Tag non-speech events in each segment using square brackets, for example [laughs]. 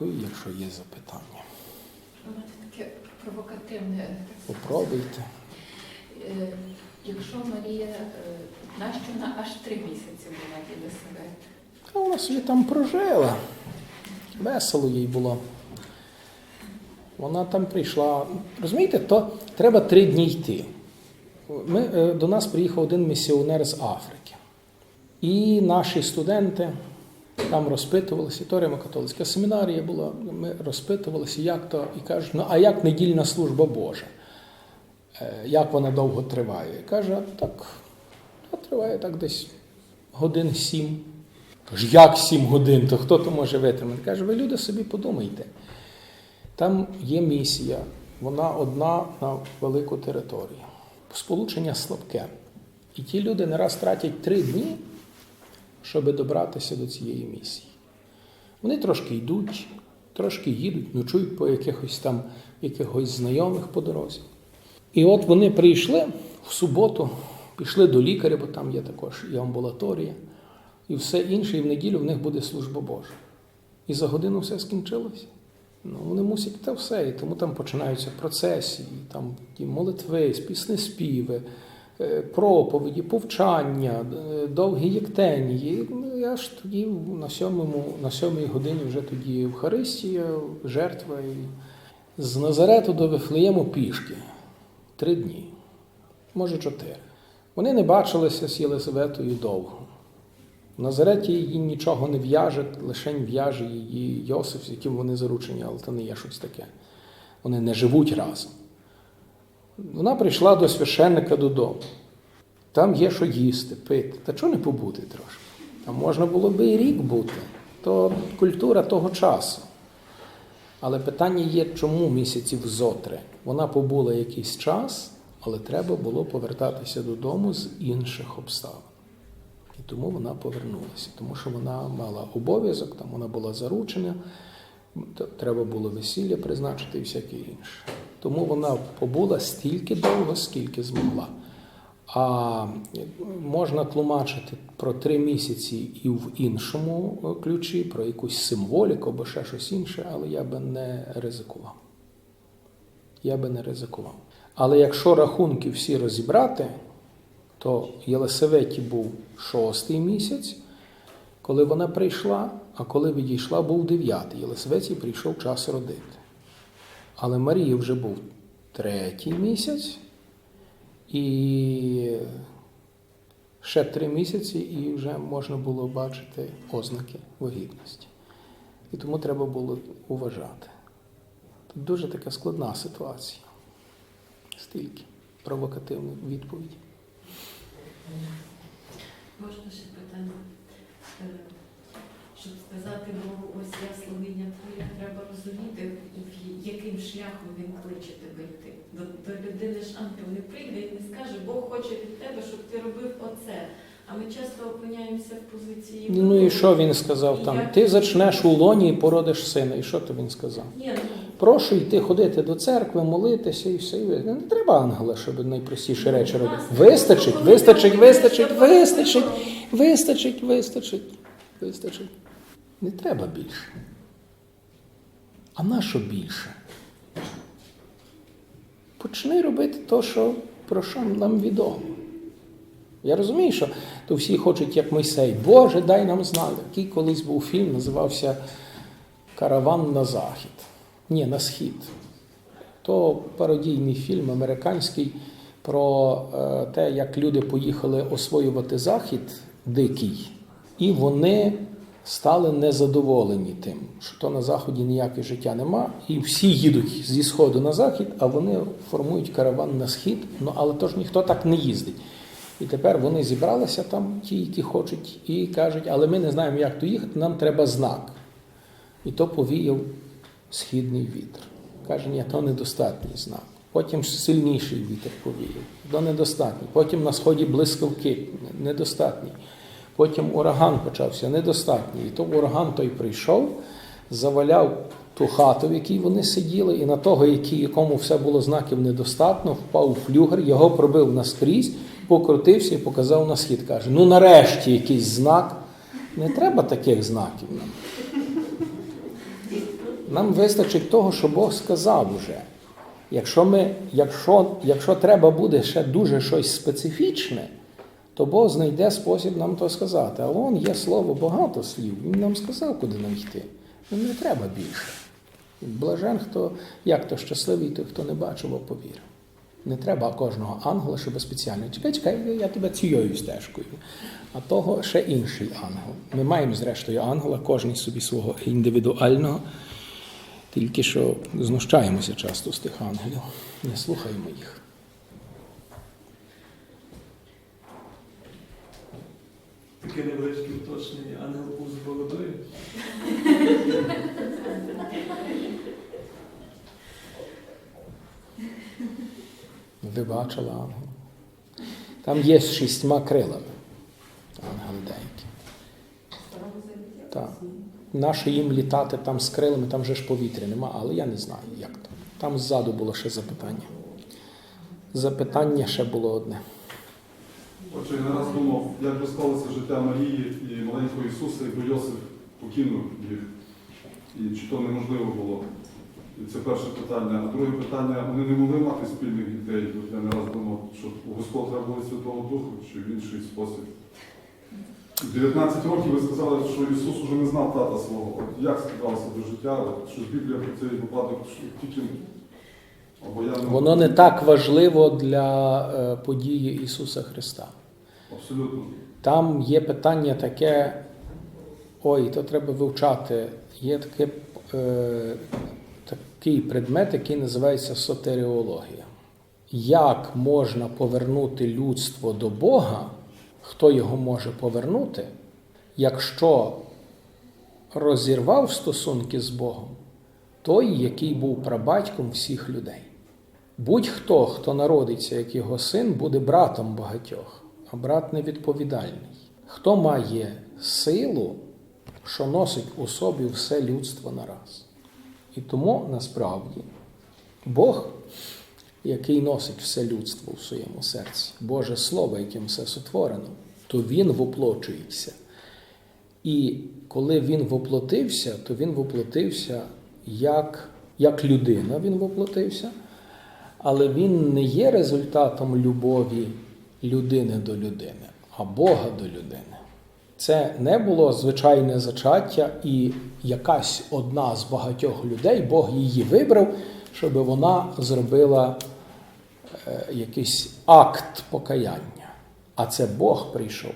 Ну, якщо є запитання, У мене таке провокативне. попробуйте. Е, Якщо Марія, е, нащо вона аж три місяці була біля себе? А вона собі там прожила. Весело їй було. Вона там прийшла. Розумієте, то треба три дні йти. Ми, е, до нас приїхав один місіонер з Африки. І наші студенти там розпитувалися, то римокатолицька семінарія була, ми розпитувалися, як то, і кажуть, ну а як недільна служба Божа? Е, Як вона довго триває? Каже, так, а триває так десь годин сім. Кажу, як сім годин, то хто то може витримати? Каже, ви люди собі подумайте. Там є місія, вона одна на велику територію. Сполучення слабке. І ті люди не раз тратять три дні, щоб добратися до цієї місії. Вони трошки йдуть, трошки їдуть, ночують по якихось там якихось знайомих по дорозі. І от вони прийшли в суботу, пішли до лікаря, бо там є також і амбулаторія, і все інше, і в неділю в них буде служба Божа. І за годину все скінчилося. Ну, вони мусять те все, і тому там починаються процесії, там ті молитви, пісні співи, проповіді, повчання, е, довгі єктенії. Ну, я ж тоді на сьомому, на сьомій годині вже тоді Євхаристія, жертва. І з Назарету до Вифлеєму пішки. Три дні, може чотири. Вони не бачилися з Єлизаветою довго. В Назареті її нічого не в'яже, лише в'яже її Йосиф, з яким вони заручені, але це не є щось таке. Вони не живуть разом. Вона прийшла до священника додому. Там є що їсти, пити. Та чого не побути трошки? Там можна було би і рік бути. То культура того часу. Але питання є, чому місяців зотри? Вона побула якийсь час, але треба було повертатися додому з інших обставин. І тому вона повернулася, тому що вона мала обов'язок, там вона була заручена, треба було весілля призначити і всяке інше. Тому вона побула стільки довго, скільки змогла. А можна тлумачити про три місяці і в іншому ключі, про якусь символіку або ще щось інше, але я би не ризикував. Я би не ризикував. Але якщо рахунки всі розібрати, то Єлисаветі був шостий місяць, коли вона прийшла, а коли відійшла, був дев'ятий. Єлисаветі прийшов час родити. Але Марії вже був третій місяць і ще три місяці, і вже можна було бачити ознаки вагітності. І тому треба було уважати. Тут дуже така складна ситуація. Стільки провокативних відповідей. Можна ще питання? Щоб сказати Богу, ось я слугиня твоя, треба розуміти, яким шляхом він кличе тебе йти. До, до людини ж ангел не прийде і не скаже, Бог хоче від тебе, щоб ти робив оце. А ми часто опиняємося в позиції. Ну і що він сказав там? Ти зачнеш у лоні і породиш сина. І що то він сказав? Ні, ну, Прошу йти ходити до церкви, молитися і все. І Не треба ангела, щоб найпростіші речі робити. Вистачить, вистачить, вистачить, вистачить, вистачить, вистачить, вистачить. Не треба більше. А на що більше? Почни робити те, що, про що нам відомо. Я розумію, що то всі хочуть, як Мойсей, Боже, дай нам знати. Який колись був фільм, називався Караван на захід. Ні, на схід. То пародійний фільм американський про е, те, як люди поїхали освоювати захід дикий, і вони стали незадоволені тим, що то на заході ніяке життя нема, і всі їдуть зі сходу на захід, а вони формують караван на схід. Ну але то ж ніхто так не їздить. І тепер вони зібралися там, ті, які хочуть, і кажуть, але ми не знаємо, як то їхати, нам треба знак. І то повіяв східний вітер. Каже, ні, то недостатній знак. Потім сильніший вітер повіяв, то недостатній. Потім на сході блискавки недостатній. Потім ураган почався, недостатній. І то ураган той прийшов, заваляв ту хату, в якій вони сиділи, і на того, який, якому все було знаків недостатньо, впав флюгер, його пробив наскрізь, покрутився і показав на схід. Каже: ну нарешті якийсь знак. Не треба таких знаків нам. Нам вистачить того, що Бог сказав уже. Якщо, ми, якщо, якщо треба буде ще дуже щось специфічне, то Бог знайде спосіб нам то сказати. А вон є слово багато слів. Він нам сказав, куди нам йти. Ну, не треба більше. Блажен, хто як то щасливий, той, хто не бачив, а повірив. Не треба кожного ангела, щоб спеціально. Чекай, чекай, я тебе цією стежкою. А того ще інший ангел. Ми маємо, зрештою, ангела, кожен собі свого індивідуального, тільки що знущаємося часто з тих ангелів, не слухаємо їх. Таке невеличке уточнення. Ангел з бородою. Ви бачили ангела? Там є з шістьма крилами. Ангели деякі. Так. Наше їм літати там з крилами, там же ж повітря нема, але я не знаю, як то. Там ззаду було ще запитання. Запитання ще було одне. Отже, я не раз думав, як би склалося життя Марії і маленького Ісуса, якби Йосип покинув їх. І чи то неможливо було? І це перше питання. А друге питання, вони не могли мати спільних дітей. Я не раз думав, що у Господь треба було Святого Духу чи в інший спосіб. 19 років ви сказали, що Ісус уже не знав тата свого. От як складалося до життя? Що Біблія про цей випадок тільки Воно не так важливо для е, події Ісуса Христа. абсолютно. Там є питання таке, ой, то треба вивчати. Є таке, е, такий предмет, який називається сотеріологія. Як можна повернути людство до Бога, хто його може повернути, якщо розірвав стосунки з Богом той, який був прабатьком всіх людей? Будь-хто, хто народиться як його син, буде братом багатьох, а брат невідповідальний. Хто має силу, що носить у собі все людство нараз. І тому насправді Бог, який носить все людство у своєму серці, Боже Слово, яким все сотворено, то Він воплочується. І коли він воплотився, то він воплотився як, як людина, він воплотився, але він не є результатом любові людини до людини, а Бога до людини. Це не було звичайне зачаття, і якась одна з багатьох людей, Бог її вибрав, щоб вона зробила е, якийсь акт покаяння. А це Бог прийшов.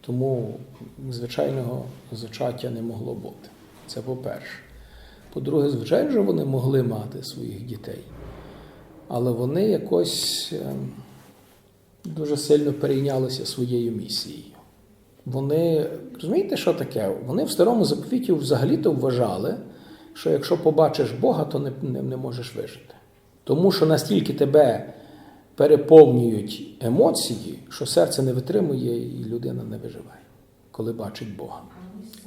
Тому звичайного зачаття не могло бути. Це по-перше. По-друге, звичайно, вони могли мати своїх дітей, але вони якось е, дуже сильно перейнялися своєю місією. Вони розумієте, що таке? Вони в старому заповіті взагалі-то вважали, що якщо побачиш Бога, то не, не, не можеш вижити. Тому що настільки тебе переповнюють емоції, що серце не витримує і людина не виживає, коли бачить Бога.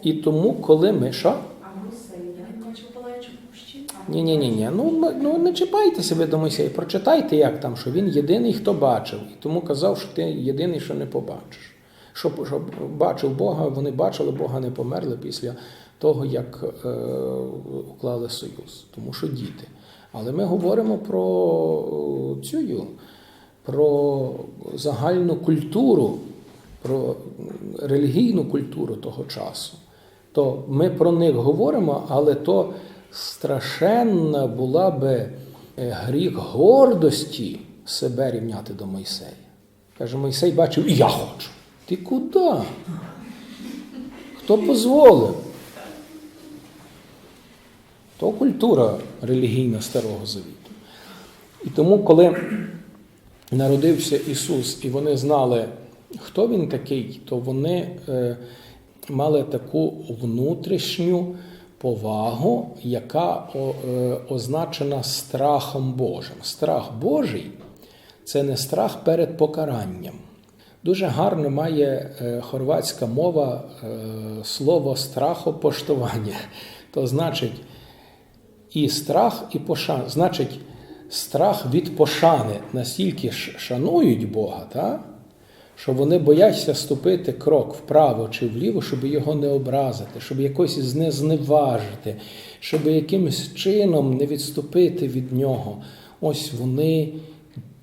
І тому, коли ми що? А Мойсей, я не бачив палаючу пущі. Ні, ні, ні, ні. Ну, ну не чіпайтеся ви до Мойсея, прочитайте, як там, що він єдиний, хто бачив. І тому казав, що ти єдиний, що не побачиш. Щоб, щоб бачив Бога, вони бачили Бога, не померли після того, як е, уклали союз. Тому що діти. Але ми говоримо про е, цю, про загальну культуру, про релігійну культуру того часу. То ми про них говоримо, але то страшенна була би е, гріх гордості себе рівняти до Мойсея. Каже, Мойсей бачив, і я хочу. Ти куди? Хто дозволив? То культура релігійна Старого Завіту. І тому, коли народився Ісус, і вони знали, хто він такий, то вони е, мали таку внутрішню повагу, яка е, означена страхом Божим. Страх Божий це не страх перед покаранням. Дуже гарно має е, хорватська мова е, слово страхопоштування. [laughs] То значить і страх, і пошана. Значить, страх від пошани настільки шанують Бога, та, що вони бояться ступити крок вправо чи вліво, щоб його не образити, щоб якось не зневажити, щоб якимось чином не відступити від нього. Ось вони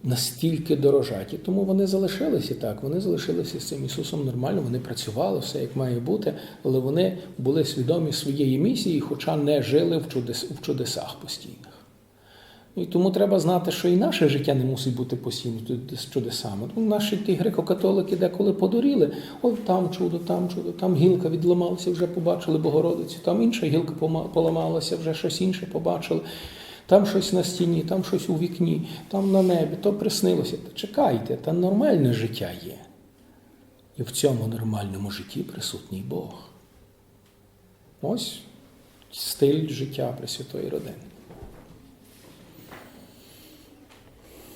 настільки дорожать. І тому вони залишилися так. Вони залишилися з цим Ісусом нормально, вони працювали, все як має бути, але вони були свідомі своєї місії, хоча не жили в чудесах постійних. І тому треба знати, що і наше життя не мусить бути постійно чудесами. Ну, наші ті греко-католики деколи подуріли. Ой, там чудо, там чудо, там гілка відламалася, вже побачили Богородицю, там інша гілка поламалася, вже щось інше побачили. Там щось на стіні, там щось у вікні, там на небі, то приснилося. Та чекайте, та нормальне життя є. І в цьому нормальному житті присутній Бог. Ось стиль життя Пресвятої родини.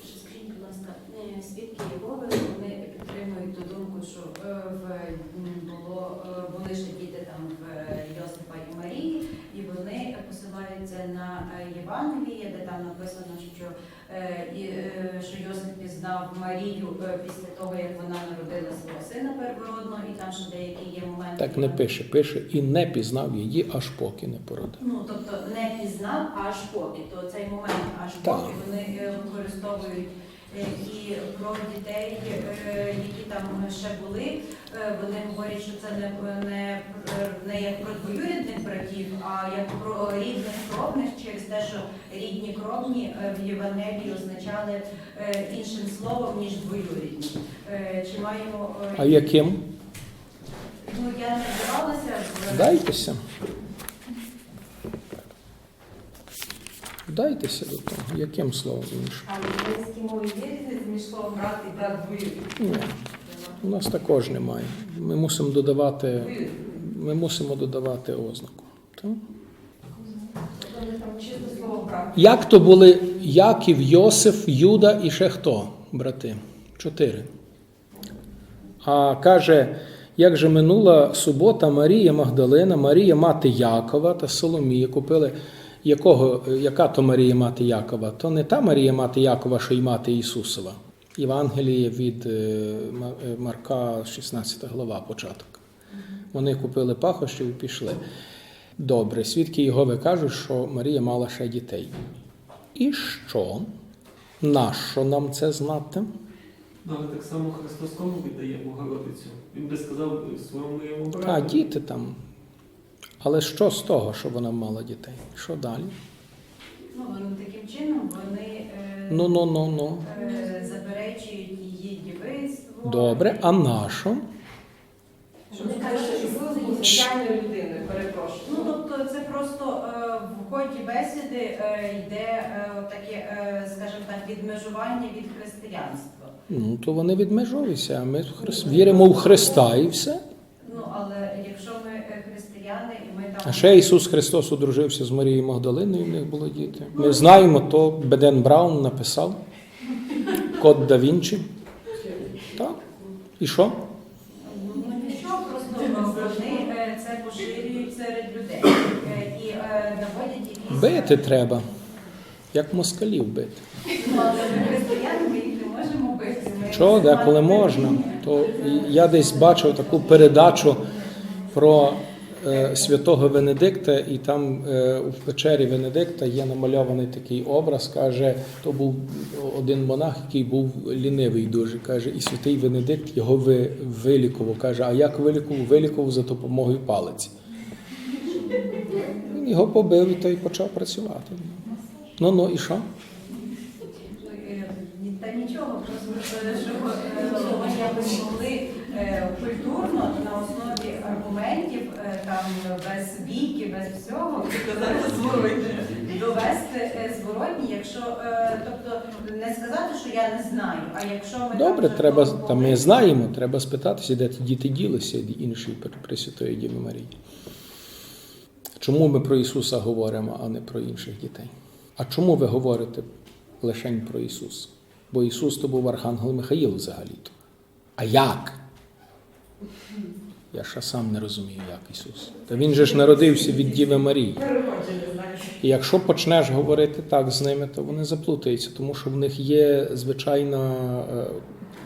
Що Скажіть, будь ласка, е, свідки Єгови вони підтримують ту думку, що е, в м, було е, були ще діти там в е, Йосипа і Марії, і вони посилаються на е, Євангеліє, де там написано, що е, і, е, що Пізнав Марію е, після того, як вона народила свого сина первородного, і там ще деякі є моменти. Так не пише, пише і не пізнав її, аж поки не породив. Ну, тобто не пізнав аж поки, то цей момент аж Так. поки вони е, використовують е, і про дітей, які там ще були, вони говорять, що це не, не, не як про двоюрідних братів, а як про рідних кровних через те, що рідні кровні е, в Євангелії означали е, іншим словом, ніж двоюрідні. Е, Чи маємо е, А яким? ну я не вдавалася в Дайтеся. Дайтеся до того. Яким словом іншим? А в українській мові є різниця між словом брат і брат двоюрідний? Ні, у нас також немає. Ми мусимо додавати, ми мусимо додавати ознаку. Так? Як то були Яків, Йосиф, Юда і ще хто, брати? Чотири. А каже, як же минула субота, Марія Магдалина, Марія мати Якова та Соломія купили. Якого, яка то Марія мати Якова? То не та Марія мати Якова, що й мати Ісусова. Євангеліє від е, е, Марка, 16 глава, початок. Вони купили пахощів і пішли. Добре, свідки Єгови кажуть, що Марія мала ще дітей. І що? Нащо нам це знати? Але так само Христос кому віддає Богородицю? Він би сказав своєму брату. діти там. Але що з того, що вона мала дітей? Що далі? Ну, вони таким чином вони е, Ну, ну, ну, ну. е, заперечують її дівицтво. Добре, а нащо? Щоб вони кажуть, що ви був звичайною людиною, перепрошую. Ну, тобто це просто е, в ході бесіди е, йде е, таке, е, скажімо так, відмежування від християнства. Ну, то вони відмежуються, а ми хрис- віримо в Христа і все. Ну, але якщо ми е, християни і ми там... А ще Ісус Христос одружився з Марією Магдалиною, в них були діти. Ми знаємо, то Беден Браун написав. Код да Вінчі. Так. І що? Е, це поширюють серед людей і наводять. Бити треба. Як москалів бити. Але християни, ми. Що, деколи можна. То я десь бачив таку передачу про святого Венедикта, і там е, у печері Венедикта є намальований такий образ. Каже, то був один монах, який був лінивий дуже. Каже, і святий Венедикт його вилікував. Каже, а як вилікував? Вилікував за допомогою палиці. Він його побив і той почав працювати. Ну ну і що? Е, ні- Та нічого, просто е, що е, вони якось могли е, культурно на основі аргументів, е, там без всього довести е, зворотні, якщо е, тобто не сказати, що я не знаю, а якщо ми Добре, там треба та ми знаємо, треба спитатися, де ті діти ділися інші Пресвятої Діви Марії. Чому ми про Ісуса говоримо, а не про інших дітей? А чому ви говорите лише про Ісуса? Бо Ісус то був Архангел Михаїл взагалі-то. А як? Я ще сам не розумію, як Ісус. Та Він же ж народився від Діви Марії. І якщо почнеш говорити так з ними, то вони заплутаються, тому що в них є звичайна е,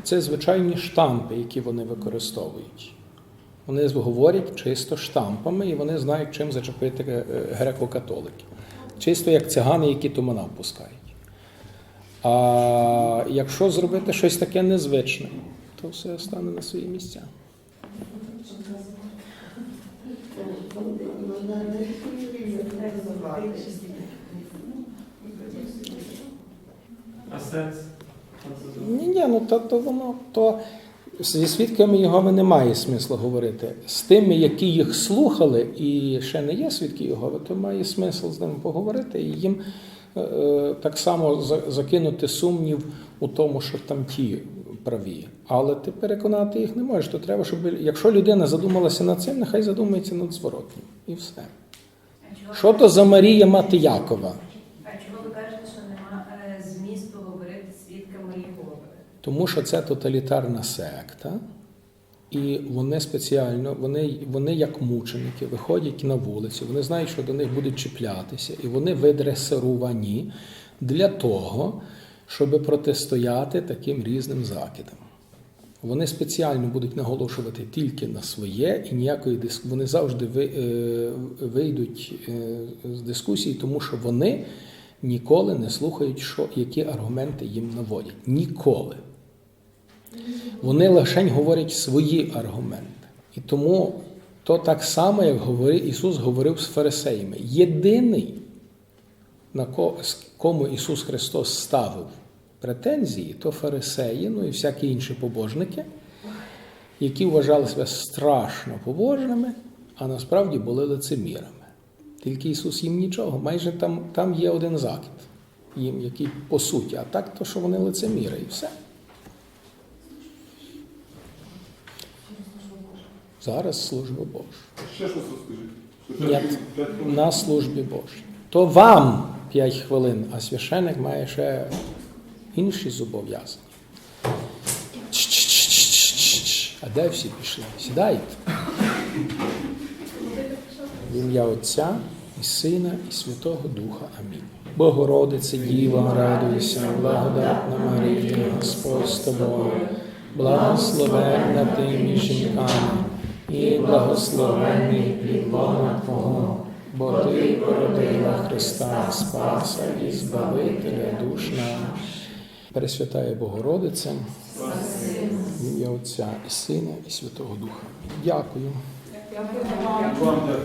це звичайні штампи, які вони використовують. Вони говорять чисто штампами, і вони знають, чим зачепити е, греко-католиків. Чисто як цигани, які тумана впускають. А якщо зробити щось таке незвичне, то все стане на свої місця. А сенс? Ні, ні, ну то, то воно то зі свідками Єгови немає смислу говорити. З тими, які їх слухали, і ще не є свідки Єгови, то має смисл з ними поговорити і їм е, е, так само за- закинути сумнів у тому, що там ті праві. Але ти переконати їх не можеш. То треба, щоб якщо людина задумалася над цим, нехай задумається над зворотнім. І все. Що то за Марія Мати Якова? А чого ви кажете, що нема е, змісту говорити свідками Єгови? Тому що це тоталітарна секта, і вони спеціально, вони, вони як мученики, виходять на вулицю, вони знають, що до них будуть чіплятися, і вони видресировані для того, щоб протистояти таким різним закидам. Вони спеціально будуть наголошувати тільки на своє і ніякої дис... Вони завжди е, вийдуть е, з дискусії, тому що вони ніколи не слухають, що, які аргументи їм наводять. Ніколи. Вони лише говорять свої аргументи. І тому то так само, як говорив, Ісус говорив з фарисеями. Єдиний, на ко- кому Ісус Христос ставив претензії, то фарисеї, ну і всякі інші побожники, які вважали себе страшно побожними, а насправді були лицемірами. Тільки Ісус їм нічого, майже там, там є один закид, їм, який по суті, а так, то що вони лицеміри, і все. Зараз служба Божа. Ще щось розкажіть. На службі Божій. То вам 5 хвилин, а священик має ще інші зобов'язання. А де всі пішли? Сідайте. В ім'я Отця і Сина, і Святого Духа. Амінь. Богородице, Діва, радуйся, благодатна Марія, Господь з тобою, благословенна ти між жінками, і благословений плід лона Твого, бо ти породила Христа, Спаса і Збавителя душ наших. Пресвятає Богородице, ім'я Отця і Сина, і Святого Духа. Дякую. Дякую.